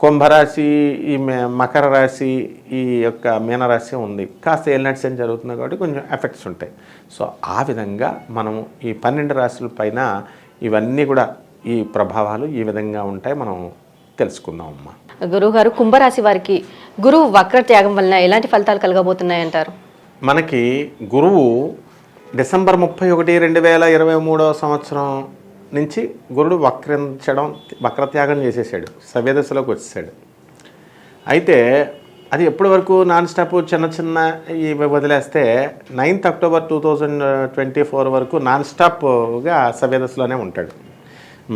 కుంభరాశి ఈ మే- మకర రాశి ఈ యొక్క మీనరాశి ఉంది. కాస్త ఏలినట్స్ ఏం జరుగుతుంది కాబట్టి కొంచెం ఎఫెక్ట్స్ ఉంటాయి. సో ఆ విధంగా మనము ఈ పన్నెండు రాశుల పైన ఇవన్నీ కూడా ఈ ప్రభావాలు ఈ విధంగా ఉంటాయి. మనం తెలుసుకుందాం అమ్మా. గురువు గారు కుంభరాశి వారికి గురువు వక్ర త్యాగం వలన ఎలాంటి ఫలితాలు కలగబోతున్నాయి అంటారు మనకి గురువు డిసెంబర్ ముప్పై ఒకటి రెండు వేల ఇరవై మూడవ సంవత్సరం నుంచి గురుడు వక్రించడం వక్రత్యాగం చేసేసాడు. సవ్యదశలోకి వచ్చేసాడు. అయితే అది ఎప్పటి వరకు నాన్ స్టాప్ చిన్న చిన్న ఇవి వదిలేస్తే ninth October two thousand twenty four వరకు నాన్ స్టాప్గా సవ్యదశలోనే ఉంటాడు.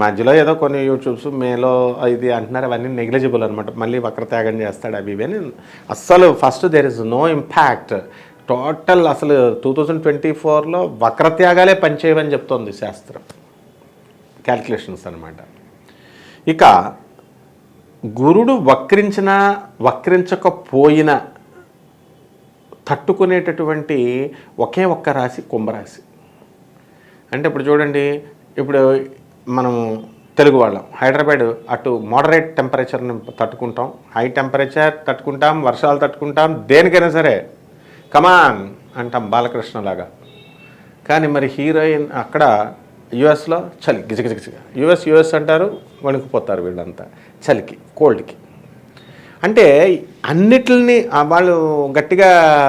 మధ్యలో ఏదో కొన్ని యూట్యూబ్స్ మేలో ఇది అంటున్నారు అవన్నీ నెగ్లిజిబుల్ అనమాట మళ్ళీ వక్రత్యాగం చేస్తాడు అవి ఇవి అని. అస్సలు first there is no impact total అసలు టూ థౌజండ్ ట్వంటీ ఫోర్లో వక్రత్యాగాలే పనిచేయవని చెప్తోంది శాస్త్రం. క్యాల్కులేషన్స్ అనమాట ఇక గురుడు వక్రించినా వక్రించకపోయినా తట్టుకునేటటువంటి ఒకే ఒక్క రాశి కుంభరాశి. అంటే ఇప్పుడు చూడండి ఇప్పుడు మనం తెలుగు వాళ్ళం. హైదరాబాద్ అటు మోడరేట్ టెంపరేచర్ని తట్టుకుంటాం. హై టెంపరేచర్ తట్టుకుంటాం వర్షాలు తట్టుకుంటాం దేనికైనా సరే. కమాన్ అంటాం బాలకృష్ణ లాగా కానీ మరి హీరోయిన్ అక్కడ యుఎస్లో చలి గిజగిజగిజగా యుఎస్ యుఎస్ అంటారు వణికిపోతారు వీళ్ళంతా. చలికి కోల్డ్కి. అంటే అన్నిటిని వాళ్ళు గట్టిగా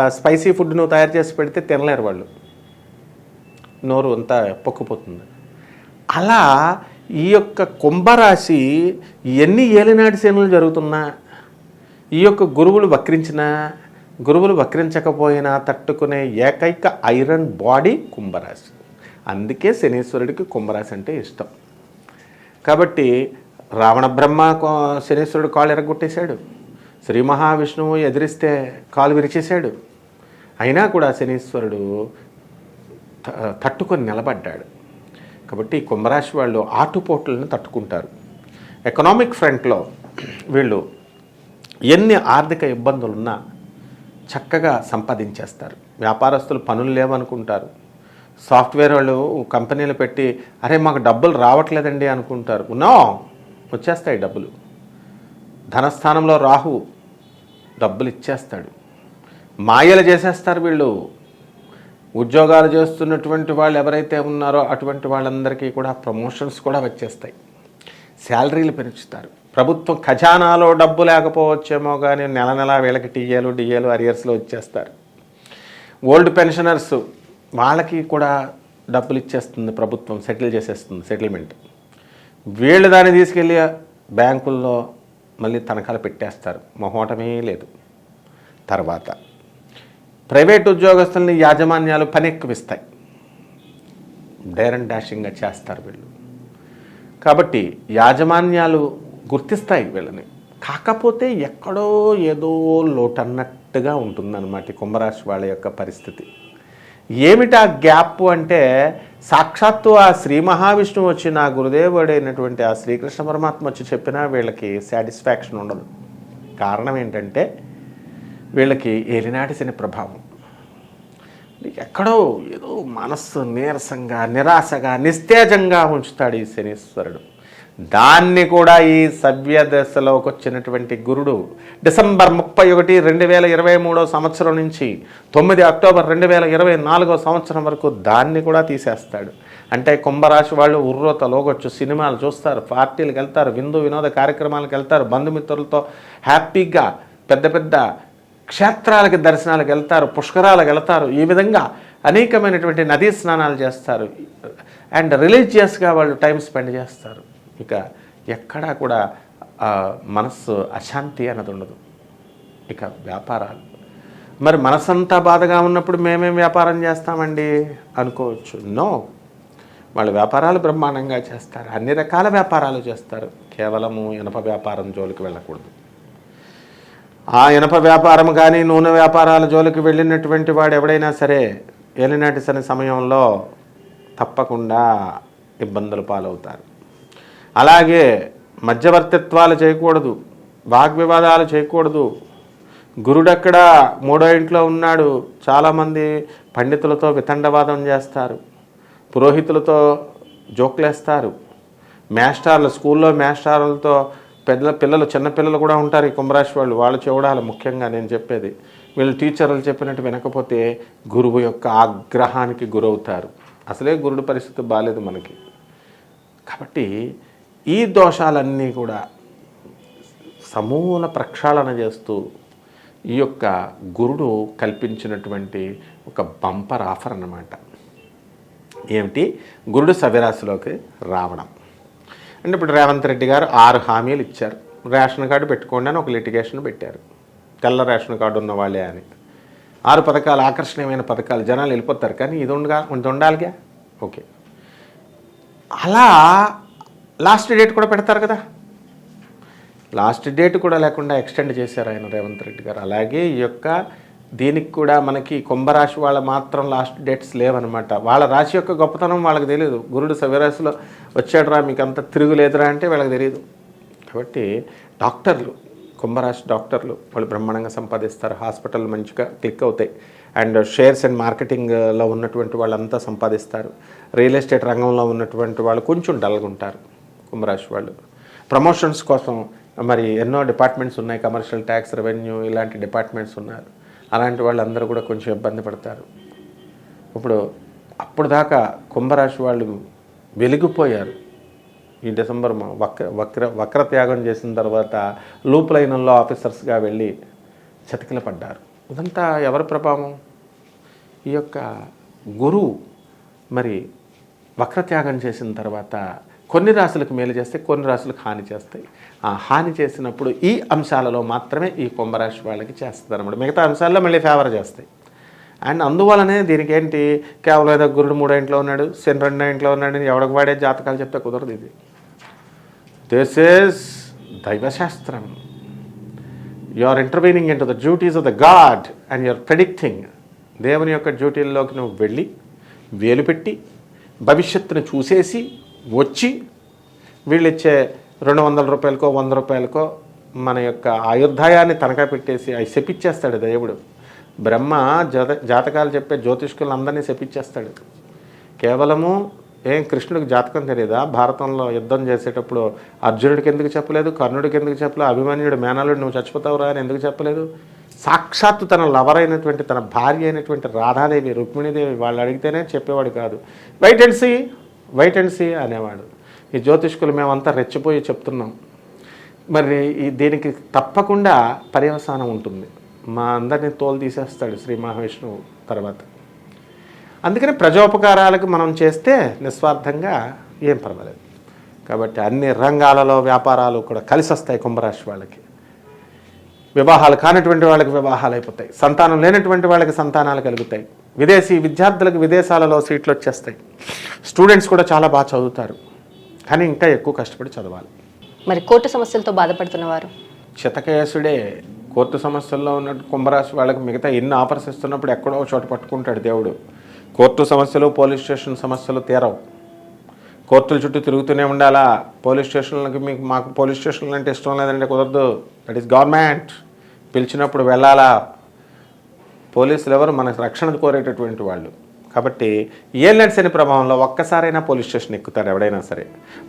స్పైసీ ఫుడ్ నువ్వు తయారు చేసి పెడితే తినలేరు వాళ్ళు. నోరు అంతా పొక్కుపోతుంది. అలా ఈ యొక్క కుంభరాశి ఎన్ని ఏలినాటి సేనలు జరుగుతున్నా ఈ యొక్క గురువులు వక్రించినా గురువులు వక్రించకపోయినా తట్టుకునే ఏకైక ఐరన్ బాడీ కుంభరాశి. అందుకే శనీశ్వరుడికి కుంభరాశి అంటే ఇష్టం. కాబట్టి రావణ బ్రహ్మ కో- శనీశ్వరుడు కాలు ఎరగొట్టేశాడు. శ్రీ మహావిష్ణువు ఎదిరిస్తే కాలు విరిచేశాడు. అయినా కూడా శనీశ్వరుడు త- తట్టుకొని నిలబడ్డాడు. కాబట్టి కుంభరాశి వాళ్ళు ఆటుపోట్లను తట్టుకుంటారు. ఎకనామిక్ ఫ్రంట్లో వీళ్ళు ఎన్ని ఆర్థిక ఇబ్బందులున్నా చక్కగా సంపాదించేస్తారు. వ్యాపారస్తులు పనులు లేవనుకుంటారు. సాఫ్ట్వేర్ వాళ్ళు కంపెనీలు పెట్టి అరే మాకు డబ్బులు రావట్లేదండి అనుకుంటారు. నో వచ్చేస్తాయి డబ్బులు. ధనస్థానంలో రాహు డబ్బులు ఇచ్చేస్తాడు. మాయలు చేసేస్తారు వీళ్ళు. ఉద్యోగాలు చేస్తున్నటువంటి వాళ్ళు ఎవరైతే ఉన్నారో అటువంటి వాళ్ళందరికీ కూడా ప్రమోషన్స్ కూడా వచ్చేస్తాయి. శాలరీలు పెంచుతారు. ప్రభుత్వం ఖజానాలో డబ్బు లేకపోవచ్చేమో కానీ నెల నెల వీళ్ళకి టీఏలు డిఏలు అరియర్స్లో వచ్చేస్తారు. ఓల్డ్ పెన్షనర్స్ వాళ్ళకి కూడా డబ్బులు ఇచ్చేస్తుంది ప్రభుత్వం సెటిల్ చేసేస్తుంది సెటిల్మెంట్. వీళ్ళు దాన్ని తీసుకెళ్ళి బ్యాంకుల్లో మళ్ళీ తనఖాలు పెట్టేస్తారు. మొహోటమే లేదు. తర్వాత ప్రైవేట్ ఉద్యోగస్తుల్ని యాజమాన్యాలు పని ఎక్కువిస్తాయి డైర్ అండ్ డాషింగ్గా చేస్తారు వీళ్ళు. కాబట్టి యాజమాన్యాలు గుర్తిస్తాయి వీళ్ళని. కాకపోతే ఎక్కడో ఏదో లోటన్నట్టుగా ఉంటుందన్నమాట కుంభరాశి వాళ్ళ యొక్క పరిస్థితి. ఏమిటి ఆ గ్యాప్ అంటే సాక్షాత్తు ఆ శ్రీ మహావిష్ణువు వచ్చి నా గురుదేవుడైనటువంటి ఆ శ్రీకృష్ణ పరమాత్మ వచ్చి చెప్పినా వీళ్ళకి సాటిస్ఫాక్షన్ ఉండదు. కారణం ఏంటంటే వీళ్ళకి ఏలినాటి శని ప్రభావం. ఎక్కడో ఏదో మనస్సు నీరసంగా నిరాశగా నిస్తేజంగా ఉంచుతాడు ఈ శనీశ్వరుడు. దాన్ని కూడా ఈ సవ్య దశలోకి వచ్చినటువంటి గురుడు డిసెంబర్ ముప్పై ఒకటి రెండు వేల ఇరవై మూడో సంవత్సరం నుంచి తొమ్మిది అక్టోబర్ రెండు వేల ఇరవై నాలుగో సంవత్సరం వరకు దాన్ని కూడా తీసేస్తాడు. అంటే కుంభరాశి వాళ్ళు ఉర్రోత లోగొచ్చు సినిమాలు చూస్తారు పార్టీలకు వెళ్తారు విందు వినోద కార్యక్రమాలకు వెళ్తారు బంధుమిత్రులతో హ్యాపీగా పెద్ద పెద్ద క్షేత్రాలకి దర్శనాలకు వెళ్తారు పుష్కరాలకు వెళ్తారు ఈ విధంగా అనేకమైనటువంటి నదీ స్నానాలు చేస్తారు. అండ్ రిలీజియస్గా వాళ్ళు టైం స్పెండ్ చేస్తారు. ఇక ఎక్కడా కూడా మనస్సు అశాంతి అన్నది ఉండదు. ఇక వ్యాపారాలు. మరి మనసంతా బాధగా ఉన్నప్పుడు మేమేం వ్యాపారం చేస్తామండి? అనుకోవచ్చు. నో. వాళ్ళు వ్యాపారాలు బ్రహ్మాండంగా చేస్తారు. అన్ని రకాల వ్యాపారాలు చేస్తారు. కేవలము ఇనప వ్యాపారం జోలికి వెళ్ళకూడదు. ఆ ఇనప వ్యాపారం కానీ నూనె వ్యాపారాల జోలికి వెళ్ళినటువంటి వాడు ఎవడైనా సరే ఏలినాటి శని సమయంలో తప్పకుండా ఇబ్బందులు పాలవుతారు. అలాగే మధ్యవర్తిత్వాలు చేయకూడదు వాగ్వివాదాలు చేయకూడదు. గురుడక్కడ మూడో ఇంట్లో ఉన్నాడు చాలామంది పండితులతో వితండవాదం చేస్తారు పురోహితులతో జోక్లేస్తారు. మేస్టార్లు స్కూల్లో మేస్టార్లతో పెద్ద పిల్లలు చిన్నపిల్లలు కూడా ఉంటారు ఈ కుంభరాశి వాళ్ళు వాళ్ళు చూడాలి ముఖ్యంగా నేను చెప్పేది. వీళ్ళు టీచర్లు చెప్పినట్టు వినకపోతే గురువు యొక్క ఆగ్రహానికి గురవుతారు. అసలే గురుడు పరిస్థితి బాగాలేదు మనకి. కాబట్టి ఈ దోషాలన్నీ కూడా సమూల ప్రక్షాళన చేస్తూ ఈ యొక్క గురుడు కల్పించినటువంటి ఒక బంపర్ ఆఫర్ అన్నమాట. ఏమిటి? గురుడు సవ్యరాశిలోకి రావడం. అంటే ఇప్పుడు రేవంత్ రెడ్డి గారు ఆరు హామీలు ఇచ్చారు. రేషన్ కార్డు పెట్టుకోండి అని ఒక లిటిగేషన్ పెట్టారు. తెల్ల రేషన్ కార్డు ఉన్న వాళ్ళే అని. ఆరు పథకాలు ఆకర్షణీయమైన పథకాలు. జనాలు వెళ్ళిపోతారు. కానీ ఇది ఉండగా ఇది ఉండాలిగా? ఓకే. అలా లాస్ట్ డేట్ కూడా పెడతారు కదా. లాస్ట్ డేట్ కూడా లేకుండా ఎక్స్టెండ్ చేశారు ఆయన రేవంత్ రెడ్డి గారు. అలాగే ఈ యొక్క దీనికి కూడా మనకి కుంభరాశి వాళ్ళ మాత్రం లాస్ట్ డేట్స్ లేవనమాట. వాళ్ళ రాశి యొక్క గొప్పతనం వాళ్ళకి తెలియదు గురుడు సవ్యరాశిలో వచ్చాడురా మీకు అంత తిరుగులేదురా అంటే వీళ్ళకి తెలియదు కాబట్టి డాక్టర్లు కుంభరాశి డాక్టర్లు వాళ్ళు బ్రహ్మాండంగా సంపాదిస్తారు. హాస్పిటల్ మంచిగా క్లిక్ అవుతాయి. అండ్ షేర్స్ అండ్ మార్కెటింగ్లో ఉన్నటువంటి వాళ్ళంతా సంపాదిస్తారు. రియల్ ఎస్టేట్ రంగంలో ఉన్నటువంటి వాళ్ళు కొంచెం డల్గా ఉంటారు. కుంభరాశి వాళ్ళు. ప్రమోషన్స్ కోసం మరి ఎన్నో డిపార్ట్మెంట్స్ ఉన్నాయి. కమర్షియల్ ట్యాక్స్ రెవెన్యూ ఇలాంటి డిపార్ట్మెంట్స్ ఉన్నారు. అలాంటి వాళ్ళందరూ కూడా కొంచెం ఇబ్బంది పడతారు. ఇప్పుడు అప్పుడు దాకా కుంభరాశి వాళ్ళు వెలిగిపోయారు. ఈ డిసెంబర్ మా- వక్ర వక్ర వక్రత్యాగం చేసిన తర్వాత లూప్ లైన్లో ఆఫీసర్స్గా వెళ్ళి చతికిల పడ్డారు. ఇదంతా ఎవరి ప్రభావం? ఈ యొక్క గురువు మరి వక్రత్యాగం చేసిన తర్వాత కొన్ని రాశులకు మేలు చేస్తే కొన్ని రాశులకు హాని చేస్తాయి. ఆ హాని చేసినప్పుడు ఈ అంశాలలో మాత్రమే ఈ కుంభరాశి వాళ్ళకి చేస్తుంది అనమాట మిగతా అంశాల్లో మళ్ళీ ఫేవర్ చేస్తాయి. అండ్ అందువలనే దీనికి ఏంటి? కేవలం ఏదో గురుడు మూడో ఇంట్లో ఉన్నాడు శని రెండో ఇంట్లో ఉన్నాడు అని ఎవడికి వాడే జాతకాలు చెప్తే కుదరదు ఇది. This is దైవశాస్త్రం. You are intervening in to the duties of the god and you are predicting దేవుని యొక్క డ్యూటీల్లోకి నువ్వు వెళ్ళి వేలు పెట్టి భవిష్యత్తును చూసేసి వచ్చి వీళ్ళు ఇచ్చే రెండు వందల రూపాయలకో వంద రూపాయలకో మన యొక్క ఆయుర్దాయాన్ని తనఖా పెట్టేసి అవి శపిచ్చేస్తాడు దేవుడు. బ్రహ్మ జాత జాతకాలు చెప్పే జ్యోతిష్కులను అందరినీ శపించేస్తాడు. కేవలము ఏం కృష్ణుడికి జాతకం తెలియదా భారతంలో యుద్ధం చేసేటప్పుడు అర్జునుడికి ఎందుకు చెప్పలేదు? కర్ణుడికి ఎందుకు చెప్పలేదు? అభిమన్యుడు మేనలుడు నువ్వు చచ్చిపోతావురా అని ఎందుకు చెప్పలేదు? సాక్షాత్తు తన లవర్ అయినటువంటి తన భార్య అయినటువంటి రాధాదేవి రుక్మిణీదేవి వాళ్ళు అడిగితేనే చెప్పేవాడు కాదు. Wait and see wait and see అనేవాడు. ఈ జ్యోతిష్కులు మేమంతా రెచ్చిపోయి చెప్తున్నాం. మరి ఈ దీనికి తప్పకుండా పర్యవసానం ఉంటుంది. మా అందరినీ తోలు తీసేస్తాడు శ్రీ మహావిష్ణువు తర్వాత. అందుకని ప్రజోపకారాలకు మనం చేస్తే నిస్వార్థంగా ఏం పర్వాలేదు. కాబట్టి అన్ని రంగాలలో వ్యాపారాలు కూడా కలిసి వస్తాయి కుంభరాశి వాళ్ళకి. వివాహాలు కానటువంటి వాళ్ళకి వివాహాలు అయిపోతాయి. సంతానం లేనటువంటి వాళ్ళకి సంతానాలు కలుగుతాయి. విదేశీ విద్యార్థులకు విదేశాలలో సీట్లు వచ్చేస్తాయి స్టూడెంట్స్ కూడా చాలా బాగా చదువుతారు. కానీ ఇంకా ఎక్కువ కష్టపడి చదవాలి. మరి కోర్టు సమస్యలతో బాధపడుతున్న వారు? చితకేసుడే కోర్టు సమస్యల్లో ఉన్నట్టు కుంభరాశి వాళ్ళకి మిగతా ఎన్ని ఆఫర్స్ ఇస్తున్నప్పుడు ఎక్కడో చోట పట్టుకుంటాడు దేవుడు. కోర్టు సమస్యలు పోలీస్ స్టేషన్ సమస్యలు తీరవు. కోర్టుల చుట్టూ తిరుగుతూనే ఉండాలా? పోలీస్ స్టేషన్లకి మీకు మాకు పోలీస్ స్టేషన్లు అంటే ఇష్టం లేదంటే కుదరదు. దట్ ఈస్ గవర్నమెంట్ పిలిచినప్పుడు వెళ్ళాలా? పోలీసులు ఎవరు మనకు రక్షణ కోరేటటువంటి వాళ్ళు. కాబట్టి ఏళ్ళని శని ప్రభావంలో ఒక్కసారైనా పోలీస్ స్టేషన్ ఎక్కుతాడు ఎవడైనా సరే.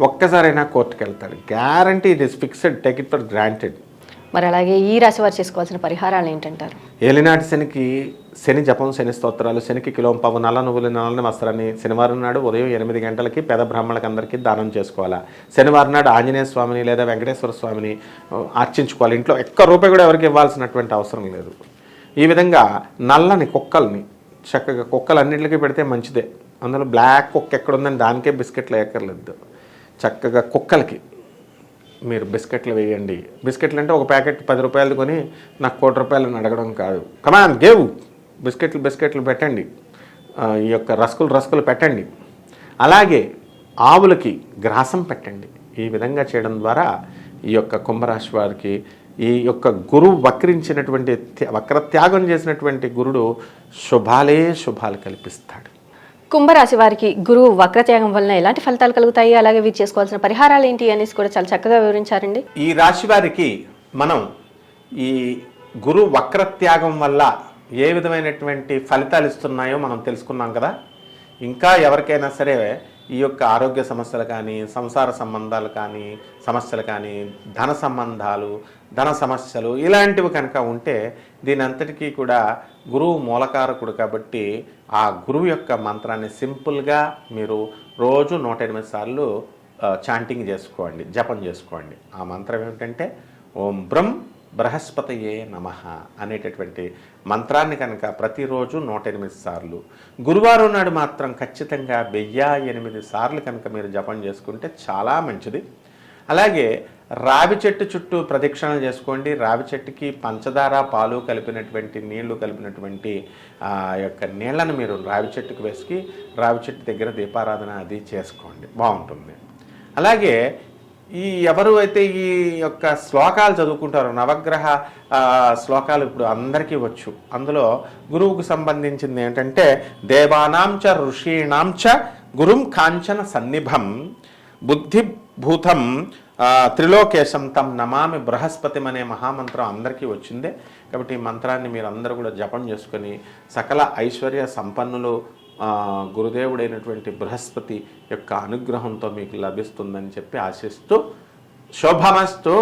ఒక్కసారైనా కోర్టుకి వెళ్తాడు guarantee it is fixed take it for granted. మరి అలాగే ఈ రాశి వారు చేసుకోవాల్సిన పరిహారాలు ఏంటంటారు? ఏలినాటి శనికి శని జపం శని స్తోత్రాలు శనికి కిలోం పావు నల్ల నువ్వులు నల్లని వస్త్రాన్ని శనివారం నాడు ఉదయం ఎనిమిది గంటలకి పేద బ్రాహ్మణులకు అందరికీ దానం చేసుకోవాలా? శనివారం నాడు ఆంజనేయ స్వామిని లేదా వెంకటేశ్వర స్వామిని అర్చించుకోవాలి. ఇంట్లో ఒక్క రూపాయి కూడా ఎవరికి ఇవ్వాల్సినటువంటి అవసరం లేదు. ఈ విధంగా నల్లని కుక్కల్ని చక్కగా కుక్కలన్నింటికి పెడితే మంచిదే. అందులో బ్లాక్ కుక్క ఎక్కడుందని దానికే బిస్కెట్లు వేయక్కర్లేదు చక్కగా కుక్కలకి మీరు బిస్కెట్లు వేయండి. బిస్కెట్లు అంటే ఒక ప్యాకెట్ పది రూపాయలు కొని నాకు కోటి రూపాయలు అడగడం కాదు. కమాన్ గేవ్ బిస్కెట్లు బిస్కెట్లు పెట్టండి. ఈ యొక్క రస్కులు రస్కులు పెట్టండి. అలాగే ఆవులకి గ్రాసం పెట్టండి. ఈ విధంగా చేయడం ద్వారా ఈ యొక్క కుంభరాశి వారికి ఈ యొక్క గురువు వక్రించినటువంటి త్య- వక్రత్యాగం చేసినటువంటి గురుడు శుభాలే శుభాలు కల్పిస్తాడు. కుంభరాశి వారికి గురువు వక్రత్యాగం వలన ఎలాంటి ఫలితాలు కలుగుతాయి? అలాగే వీరు చేసుకోవాల్సిన పరిహారాలు ఏంటి అనేసి కూడా చాలా చక్కగా వివరించారండి. ఈ రాశి వారికి మనం ఈ గురు వక్రత్యాగం వల్ల ఏ విధమైనటువంటి ఫలితాలు ఇస్తున్నాయో మనం తెలుసుకున్నాం కదా. ఇంకా ఎవరికైనా సరే ఈ యొక్క ఆరోగ్య సమస్యలు కానీ సంసార సంబంధాలు కానీ సమస్యలు కానీ ధన సంబంధాలు ధన సమస్యలు ఇలాంటివి కనుక ఉంటే దీని అంతటికీ కూడా గురువు మూలకారకుడు కాబట్టి ఆ గురువు యొక్క మంత్రాన్ని సింపుల్గా మీరు రోజు నూట ఎనిమిది సార్లు చాంటింగ్ చేసుకోండి జపం చేసుకోండి. ఆ మంత్రం ఏమిటంటే ఓం బ్రం బృహస్పతయే నమ అనేటటువంటి మంత్రాన్ని కనుక ప్రతిరోజు నూట ఎనిమిది సార్లు. గురువారం నాడు మాత్రం ఖచ్చితంగా వెయ్యి ఎనిమిది సార్లు కనుక మీరు జపం చేసుకుంటే చాలా మంచిది. అలాగే రావి చెట్టు చుట్టూ ప్రదక్షిణలు చేసుకోండి. రావి చెట్టుకి పంచదార పాలు కలిపినటువంటి నీళ్ళు కలిపినటువంటి ఆ యొక్క నీళ్ళను మీరు రావి చెట్టుకు వేసుకి రావి చెట్టు దగ్గర దీపారాధన అది చేసుకోండి. బాగుంటుంది. అలాగే ఈ ఎవరు అయితే ఈ యొక్క శ్లోకాలు చదువుకుంటారో నవగ్రహ శ్లోకాలు ఇప్పుడు అందరికీ వచ్చు. అందులో గురువుకు సంబంధించింది ఏంటంటే దేవానాం చ ఋషీణాం చ గురుం కాంచన సన్నిభం బుద్ధిభూతం త్రిలోకేశం తం నమామి బృహస్పతిం అనే మహామంత్రం అందరికీ వచ్చిందే. కాబట్టి ఈ మంత్రాన్ని మీరు అందరూ కూడా జపం చేసుకొని సకల ఐశ్వర్య సంపన్నులు గురుదేవుడైనటువంటి బృహస్పతి యొక్క అనుగ్రహంతో మీకు లభిస్తుందని చెప్పి ఆశిస్తూ శుభమస్తు.